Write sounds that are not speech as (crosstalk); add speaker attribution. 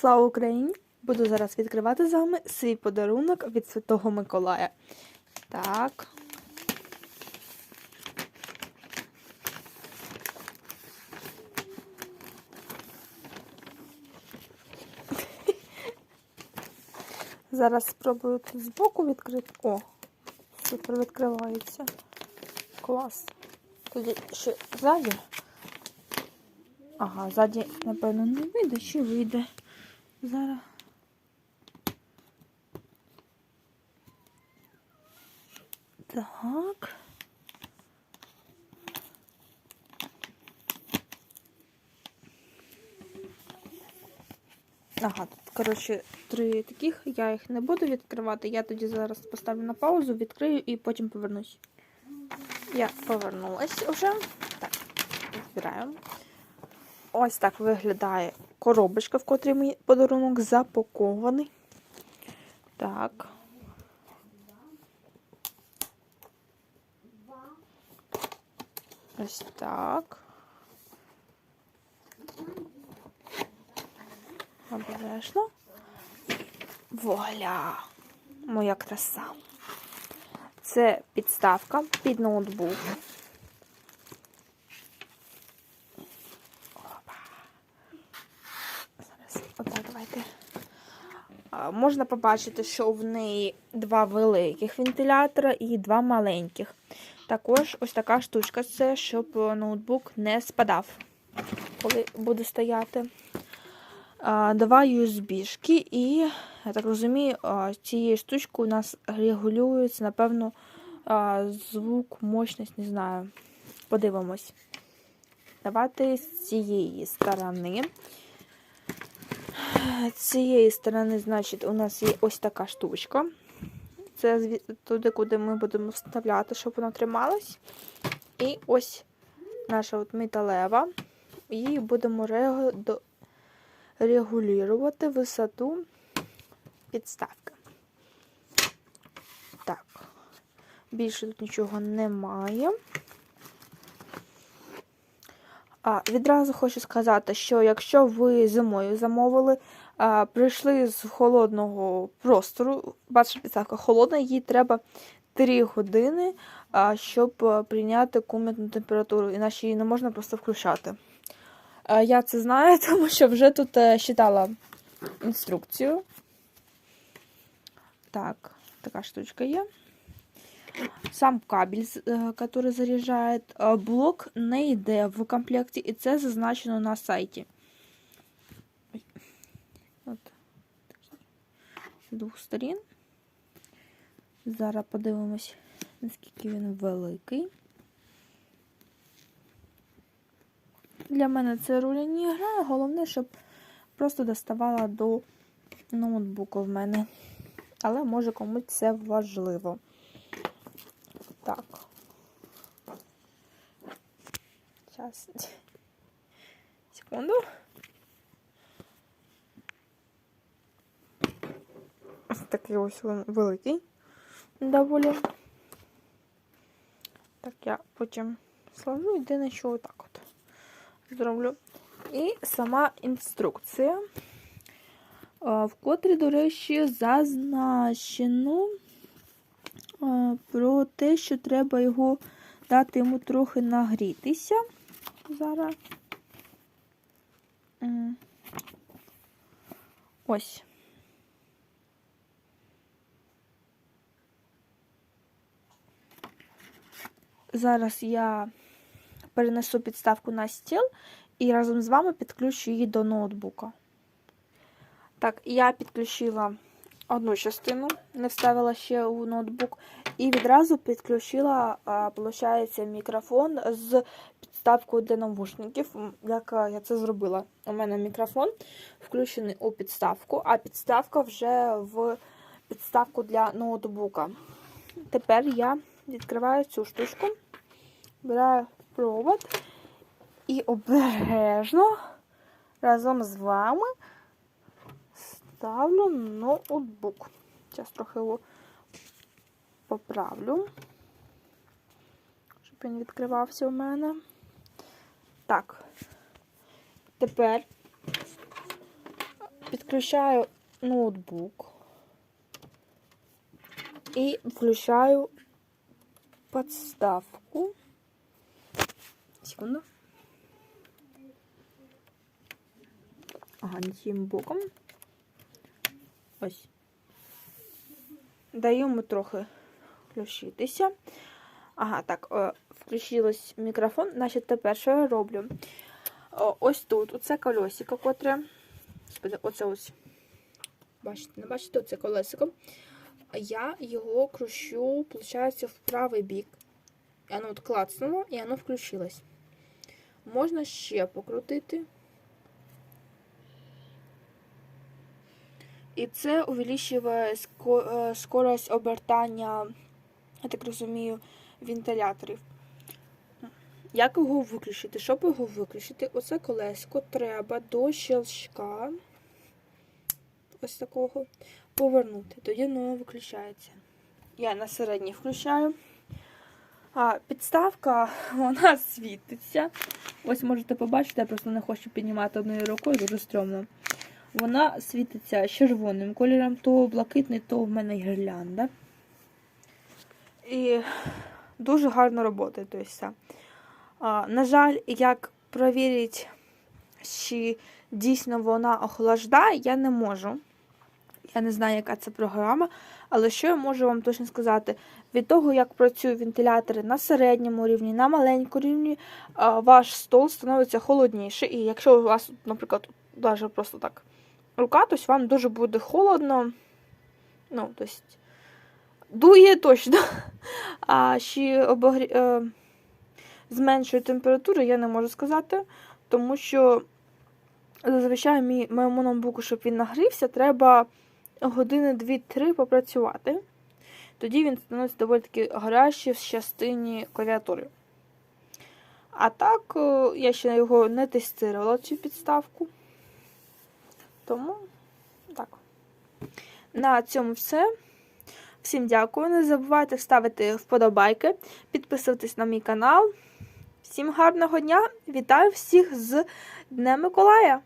Speaker 1: Слава Україні! Буду зараз відкривати з вами свій подарунок від Святого Миколая. Так. (laughs) Зараз спробую тут збоку відкрити. О, супер відкривається. Клас. Тоді ще ззаді. Ага, ззаді, напевно, не вийде, чи вийде. Зараз. Так. Ага, тут, коротше, три таких. Я їх не буду відкривати. Я тоді зараз поставлю на паузу, відкрию і потім повернусь. Я повернулась вже. Так, збираємо. Ось так виглядає коробочка, в котрій мій подарунок запакований. Так. Ось так. Обережно. Вуаля! Моя краса. Це підставка під ноутбук. Опа. Зараз отак давайте. А, Можна побачити, що в неї два великих вентилятора і два маленьких. Також ось така штучка, це щоб ноутбук не спадав, коли буде стояти. Два USB-шки, і, я так розумію, цією штучкою у нас регулюється, напевно, звук, мощність, не знаю. Подивимось. Давайте з цієї сторони. З цієї сторони, значить, у нас є ось така штучка. Це туди, куди ми будемо вставляти, щоб вона трималась. І ось наша от металева. Її будемо регулювати висоту підставки. Так, більше тут нічого немає. А, відразу хочу сказати, що якщо ви зимою замовили, а, прийшли з холодного простору, ваша підставка холодна, їй треба 3 години, а, щоб прийняти комнатну температуру, іначе її не можна просто включати. А, я це знаю, (laughs) тому що вже тут е, читала інструкцію. Так, така штучка є. Сам кабель, е, который заряджає, блок не йде в комплекті, і це зазначено на сайті. От. З двох сторін. Зараз подивимось, наскільки він великий. Для мене це ролі не грає. Головне, щоб просто доставала до ноутбуку в мене. Але може комусь це важливо. Так. Сейчас. Секунду. Ось такий ось він великий. Доволі. Так, я потім сложу, єдине, що отак от зроблю. І сама інструкція, а, в котрій, до речі, зазначено про те, що треба його дати йому трохи нагрітися. Зараз. Ось. Зараз я перенесу підставку на стіл і разом з вами підключу її до ноутбука. Так, я підключила одну частину, не вставила ще у ноутбук, і відразу підключила, получається, мікрофон з підставкою для навушників. Як я це зробила? У мене мікрофон включений у підставку, а підставка вже в підставку для ноутбука. Тепер я відкриваю цю штучку, беру провод і обережно разом з вами ставлю ноутбук. Зараз трохи його поправлю, щоб він відкривався у мене. Так. Тепер підключаю ноутбук і включаю подставку. Секунду. Ага, не цим боком. Ось. Йому трохи включитися. Ага, так, е, включилось мікрофон. Значить, тепер що я роблю? О, ось тут, оце колесико, котре. Господи, оце ось. Бачите, не бачите, оце колесико. Я його кручу, виходить, в правий бік. І воно от клацнуло, і воно включилось. Можна ще покрутити. І це увеличує е, скорость обертання, я так розумію, вентиляторів. Як його виключити? Щоб його виключити, оце колеско треба до щелчка ось такого повернути. Тоді воно виключається. Я на середній включаю. А, підставка, вона світиться. Ось можете побачити, я просто не хочу піднімати одною рукою, дуже стрьомно. Вона світиться червоним кольором, то блакитний, то в мене гірлянда. І дуже гарно працює. То на жаль, як перевірити, чи дійсно вона охлаждає, я не можу. Я не знаю, яка це програма, але що я можу вам точно сказати? Від того, як працюють вентилятори на середньому рівні, на маленькому рівні, ваш стол становиться холодніше. І якщо у вас, наприклад, навіть просто так рука, то вам дуже буде холодно. Ну, тобто, дує точно. А ще обогрі... е, зменшує температуру, я не можу сказати, тому що зазвичай мій, моєму ноутбуку, щоб він нагрівся, треба години 2-3 попрацювати. Тоді він становиться доволі таки гарячий в частині клавіатури. А так, е, я ще його не тестувала, цю підставку. Тому так. На цьому все. Всім дякую. Не забувайте ставити вподобайки, підписуватись на мій канал. Всім гарного дня! Вітаю всіх з Днем Миколая!